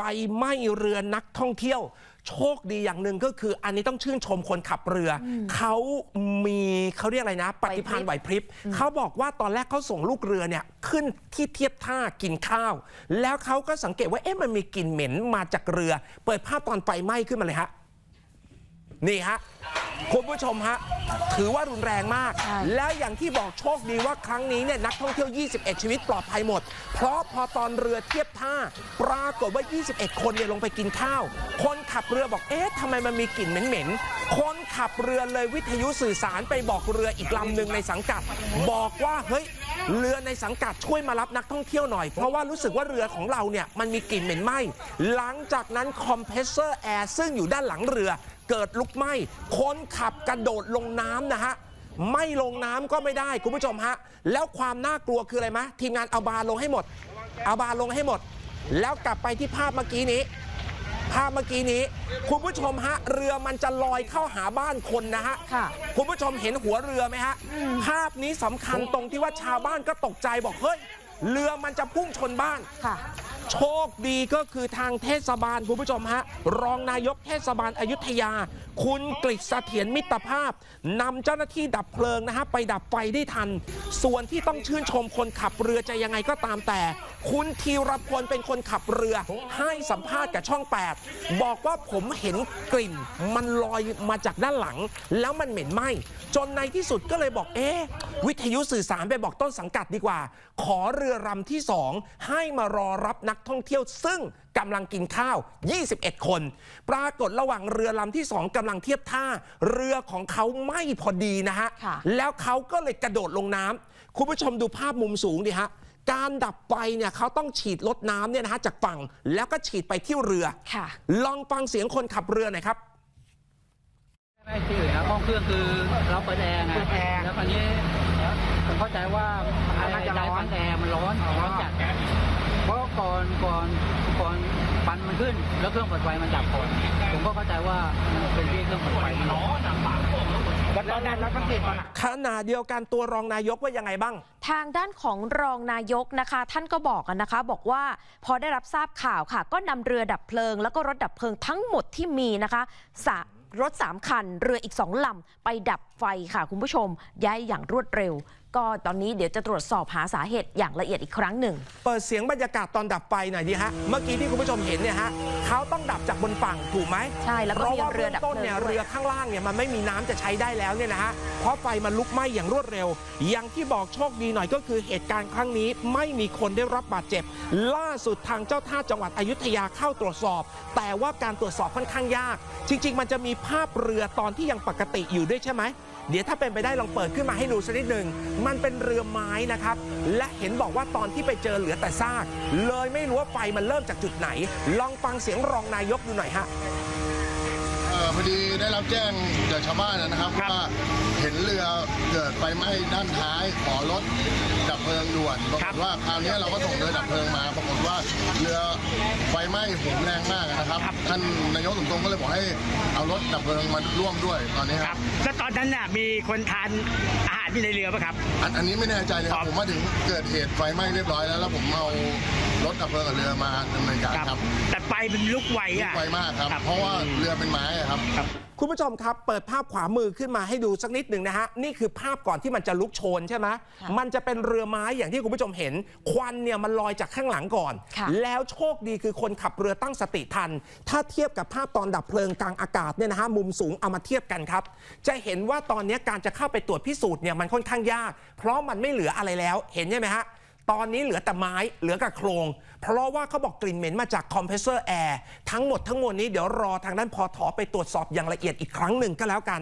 ไฟไหม้เรือนักท่องเที่ยว โชคดีอย่างหนึ่งก็คือ อันนี้ต้องชื่นชมคนขับเรือ เขามีเขาเรียกอะไรนะ ปฏิภาณไหวพริบเขาบอกว่าตอนแรกเขาส่งลูกเรือเนี่ยขึ้นที่เทียบท่ากินข้าว แล้วเขาก็สังเกตว่าเอ๊ะมันมีกลิ่นเหม็นมาจากเรือ เปิดภาพตอนไฟไหม้ขึ้นมาเลยฮะนี่ฮะ คุณผู้ชมฮะถือว่ารุนแรงมากใช่แล้วอย่างที่บอกโชคดีว่าครั้งนี้เนี่ยนักท่องเที่ยว 21 ชีวิตปลอดภัยหมด เพราะพอตอนเรือเทียบท่า ปรากฏว่า 21 คนเนี่ยลงไปกินข้าว คนขับเรือบอกเอ๊ะทำไมมันมีกลิ่นเหม็นๆคนขับเรือเลยวิทยุสื่อสารไปบอกเรืออีกลำหนึ่งในสังกัด บอกว่าเฮ้ย เรือในสังกัดช่วยมารับนักท่องเที่ยวหน่อย เพราะว่ารู้สึกว่าเรือของเราเนี่ยมันมีกลิ่นเหม็นไหม้หลังจากนั้นคอมเพรสเซอร์แอร์ซึ่งอยู่ด้านหลังเรือ เกิดลุกไหม้คนขับกระโดดลงน้ำนะฮะไม่ลงน้ำก็ไม่ได้คุณผู้ชมฮะ แล้วความน่ากลัวคืออะไรมะทีมงานเอาบาลงให้หมด เอาบาลงให้หมด แล้วกลับไปที่ภาพเมื่อกี้นี้ ภาพเมื่อกี้นี้ คุณผู้ชมฮะ เรือมันจะลอยเข้าหาบ้านคนนะฮะค่ะ คุณผู้ชมเห็นหัวเรือไหมฮะ ภาพนี้สำคัญตรงที่ว่าชาวบ้านก็ตกใจบอกเฮ้ยเรือมันจะพุ่งชนบ้าน ค่ะ โชคดีก็คือทางเทศบาลคุณผู้ชมฮะ รองนายกเทศบาลอยุธยา คุณกฤษเสถียรมิตรภาพนำเจ้าหน้าที่ดับเพลิงนะฮะไปดับไฟได้ทัน ส่วนที่ต้องชื่นชมคนขับเรือจะยังไงก็ตามแต่ คุณธีรพลเป็นคนขับเรือ ให้สัมภาษณ์กับช่อง 8 บอกว่าผมเห็นกลิ่น มันลอยมาจากด้านหลัง แล้วมันเหม็นไหม้จนในที่สุดก็เลยบอกเอ๊ะวิทยุสื่อสารไปบอกต้นสังกัดดีกว่า ขอเรือลำที่2ให้มารอรับนักท่องเที่ยวซึ่งกำลังกินข้าว 21 คน ปรากฏระหว่างเรือลำที่ 2กำลังเทียบท่า เรือของเขาไม่พอดีนะฮะค่ะแล้วเขาก็เลยกระโดดลงน้ำคุณผู้ชมดูภาพมุมสูงดิฮะการดับไฟเนี่ยเขาต้องฉีดลดน้ำเนี่ยนะฮะจากฝั่งแล้วก็ฉีดไปที่เรือค่ะลองฟังเสียงคนขับเรือหน่อยครับไม่ที่อื่นนะห้องเครื่องคือเราเปิดแอร์ไงเปิดแอร์แล้วคราวนี้ผมเข้าใจว่าอ่าน่าจะร้อนไฟแอร์มันร้อนอ๋อร้อนจัด เพราะก่อนก่อนก่อนปันมันขึ้น แล้วเครื่องเปิดไฟมันดับก่อนผมก็เข้าใจว่ามันเป็นที่เครื่องเปิดไฟมันร้อนแล้วตอนนั้นเราก็เห็นตอนไหนขณะเดียวกันตัวรองนายกว่ายังไงบ้าง ทางด้านของรองนายกนะคะ ท่านก็บอกกันนะคะ บอกว่าพอได้รับทราบข่าวค่ะ ก็นำเรือดับเพลิง แล้วก็รถดับเพลิงทั้งหมดที่มีนะคะสะรถ 3 คัน เรืออีก 2 ลำ ไปดับไฟค่ะคุณผู้ชม ย้ายอย่างรวดเร็ว ก็ตอนนี้เดี๋ยวจะตรวจสอบหาสาเหตุอย่างละเอียดอีกครั้งหนึ่ง เปิดเสียงบรรยากาศตอนดับไฟหน่อยดีฮะ เมื่อกี้ที่คุณผู้ชมเห็นเนี่ยฮะเขาต้องดับจากบนฝั่งถูกไหมใช่แล้วก็เพราะมีว่าเรือเบื้องดับต้นเพลิงเนี่ยด้วยเรือข้างล่างเนี่ยมันไม่มีน้ำจะใช้ได้แล้วเนี่ยนะฮะ เพราะไฟมันลุกไหม้อย่างรวดเร็ว อย่างที่บอกโชคดีหน่อยก็คือเหตุการณ์ครั้งนี้ไม่มีคนได้รับบาดเจ็บ ล่าสุดทางเจ้าท่าจังหวัดอยุธยาเข้าตรวจสอบ แต่ว่าการตรวจสอบค่อนข้างยาก จริง ๆ มันจะมีภาพเรือตอนที่ยังปกติอยู่ด้วยใช่ไหม เดี๋ยวถ้าเป็นไปได้ลองเปิดขึ้นมาให้ดูสักนิดหนึ่งมันเป็นเรือไม้นะครับ และเห็นบอกว่าตอนที่ไปเจอเหลือแต่ซาก เลยไม่รู้ว่าไฟมันเริ่มจากจุดไหน ลองฟังเสียงรองนายกดูหน่อยฮะเอ่อพอดีได้รับแจ้งจากชาวบ้านนะครับว่าเห็นเรือเกิดไฟไหม้ด้านท้ายขอรถดับเพลิงด่วนปรากฏว่าคราวนี้เราก็ส่งเรือดับเพลิงมาปรากฏว่าเรือไฟไหม้โหมแรงมากนะครับท่านนายกสมทรงก็เลยบอกให้เอารถดับเพลิงมาร่วมด้วยตอนนี้คครัรับบแล้วตอนนั้นน่ะมีคนทาน อาหารอยู่ในเรือป่ะครับ อันอันนี้ไม่แน่ใจเลยคครัรับบผมมาถึงเกิดเหตุไฟไหม้เรียบร้อยแล้วแล้วผมเอารถดับเพลิงกับเรือมาดำเนินการครับแต่ไฟมันลุกไวลุกอะ ไฟมากครับ ครับเพราะว่าเรือเป็นไม้อะครับ ครับ คุณผู้ชมครับ เปิดภาพขวามือขึ้นมาให้ดูสักนิดหนึ่งนะฮะ นี่คือภาพก่อนที่มันจะลุกโชนใช่ไหมค่ะมันจะเป็นเรือไม้อย่างที่คุณผู้ชมเห็น ควันเนี่ยมันลอยจากข้างหลังก่อนค่ะแล้วโชคดีคือคนขับเรือตั้งสติทัน ถ้าเทียบกับภาพตอนดับเพลิงกลางอากาศเนี่ยนะฮะมุมสูงเอามาเทียบกันครับ จะเห็นว่าตอนนี้การจะเข้าไปตรวจพิสูจน์เนี่ยมันค่อนข้างยาก เพราะมันไม่เหลืออะไรแล้วเห็นใช่ไหมฮะ ตอนนี้เหลือแต่ไม้เหลือกับโครง เพราะว่าเขาบอกกลิ่นเหม็นมาจากคอมเพรสเซอร์แอร์ทั้งหมดทั้งมวลนี้เดี๋ยวรอทางด้านพอถอไปตรวจสอบอย่างละเอียดอีกครั้งหนึ่งก็แล้วกัน